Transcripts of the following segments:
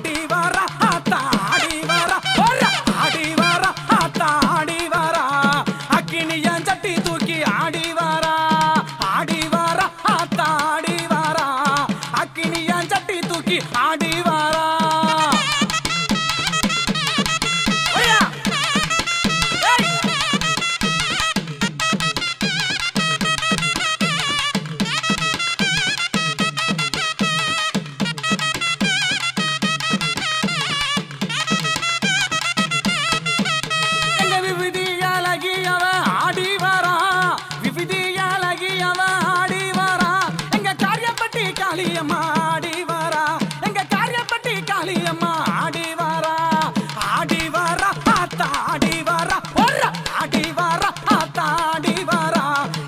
ஆடி வாரா காளியம்மா ஆடி வரா எங்க காரியப்பட்டி காளியம்மா ஆடி வரா ஆடி வரா ஆத்தா ஆடி வரா ஒர்ற ஆடி வரா ஆத்தா ஆடி வரா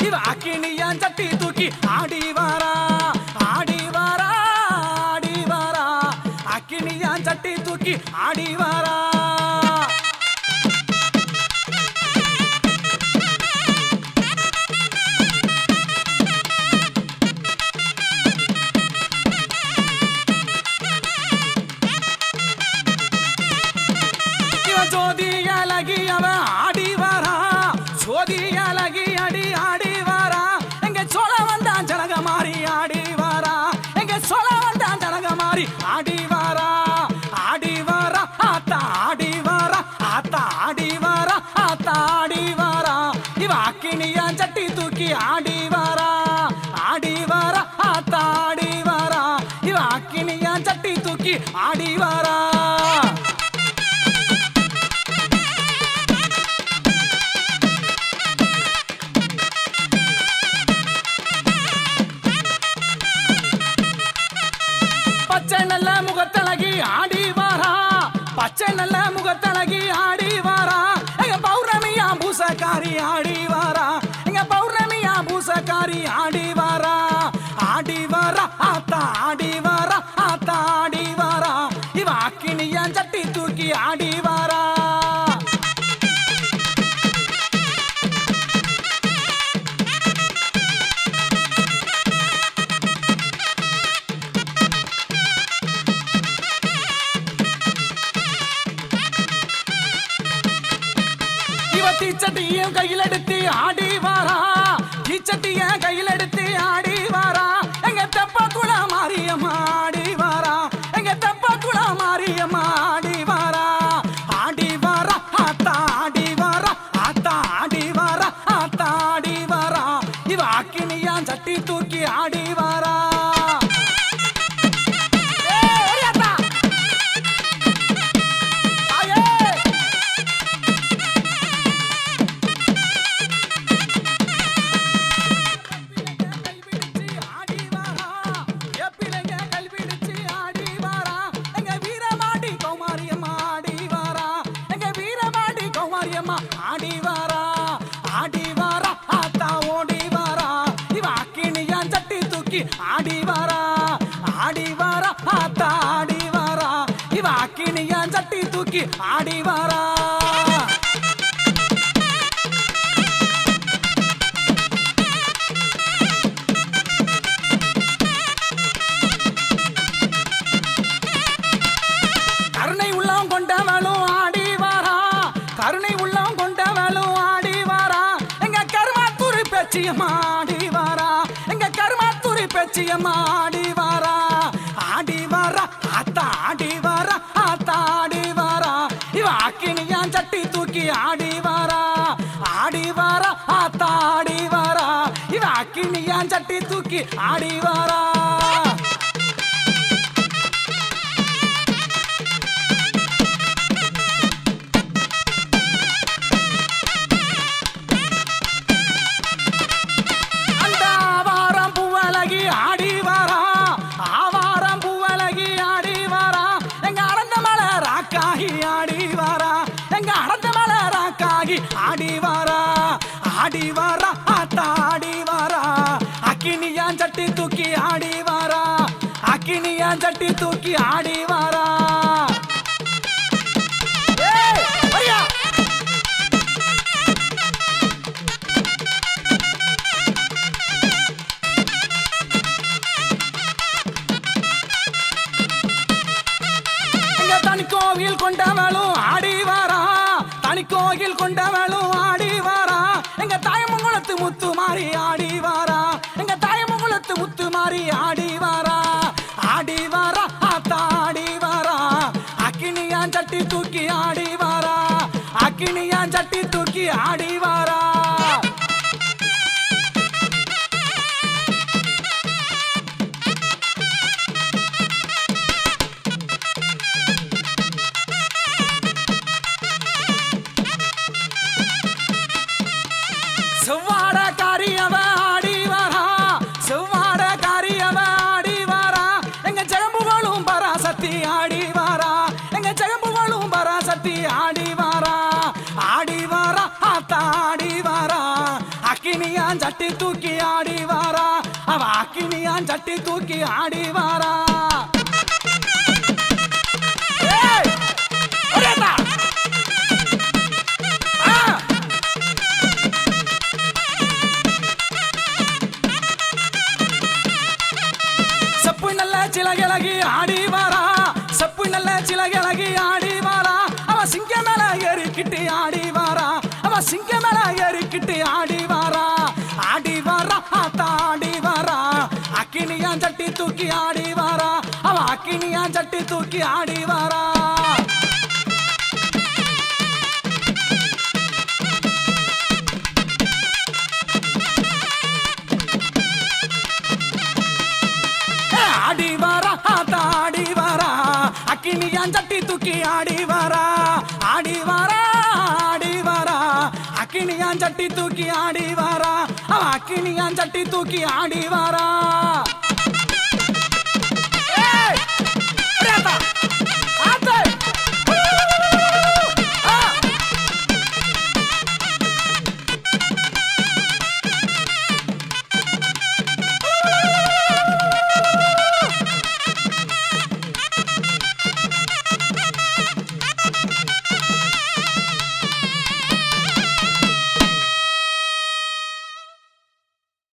இவ அக்கினியான் சட்டி தூக்கி ஆடி வரா ஆடி வரா ஆடி வரா அக்கினியான் சட்டி தூக்கி ஆடி வரா இவ சட்டி தூக்கி ஆடி வாரா ஆடி வாரா ஆத்தாடி வாரா. வரா இவ அக்கினியான் சட்டி தூக்கி ஆடி வாரா. பச்சை நல்ல முகத்தழகி ஆடி வாரா. பச்சை நல்ல முகத்தழகி ஆடி தீச்சட்டியும் கையில் எடுத்து ஆடி வாரா. தீச்சட்டிய கையில் எடுத்து ஆடி வாரா. எங்க தெப்ப குள மாறியம்மா ஆடி வாரா. எங்க தெப்ப குள மாறியம்மா வாரா ஆடி வாரா ஆத்தா ஆடி வாரா இவ அக்கினியான் சட்டி தூக்கி ஆடி வாரா கருணை உள்ளம் கொண்டவளும் ஆடி வாரா கருணை உள்ளம் கொண்டவளும் ஆடி வாரா எங்க கருமாத்தூரி பேச்சியம்மா ஆடி வாரா கருமாத்தூரி பேச்சியம்மா ஆடி வாரா ஆடி வாரா ஆத்தா ஆடி வாரா ஆத்தா ஆடி வாரா இவ அக்கினியான் சட்டி தூக்கி ஆடி வாரா வாரா. அக்கினியான் சட்டி தூக்கி ஆடி வாரா. அக்கினியான் சட்டி தூக்கி ஆடி வாரா. மாறி ஆடி வாரா. எங்க தாயமங்கலத்து முத்து மாறி ஆடி வாரா. ஆடி வாரா ஆத்தா ஆடி வாரா. அக்கினியான் சட்டி தூக்கி ஆடி வாரா. அக்கினியான் சட்டி தூக்கி ஆடி வாரா. பராசக்தி ஆடி வாரா ஆடி வாரா ஆத்தா ஆடி வாரா. அக்கினியான் சட்டி தூக்கி ஆடி வாரா அவ அக்கினியான் சட்டி தூக்கி ஆடி வாரா. ஏய்! செப்பு நல்ல சிலகிழகி ஆடி வாரா செப்பு நல்ல சிலகிழகி அவ சிங்க ஆடி வாரா ஆடி வாரா ஆத்தா ஆடி வாரா. அக்கினியா சட்டி தூக்கி ஆடி வாரா அவ அக்கினியா சட்டி தூக்கி ஆடி வாரா. ஆடி வாரா ஆத்தா ஆடி வாரா. அக்கினியான் சட்டி தூக்கி ஆடி சட்டி தூக்கி ஆடி வாரா. அவன் அக்கினியான் சட்டி தூக்கி ஆடி வாரா.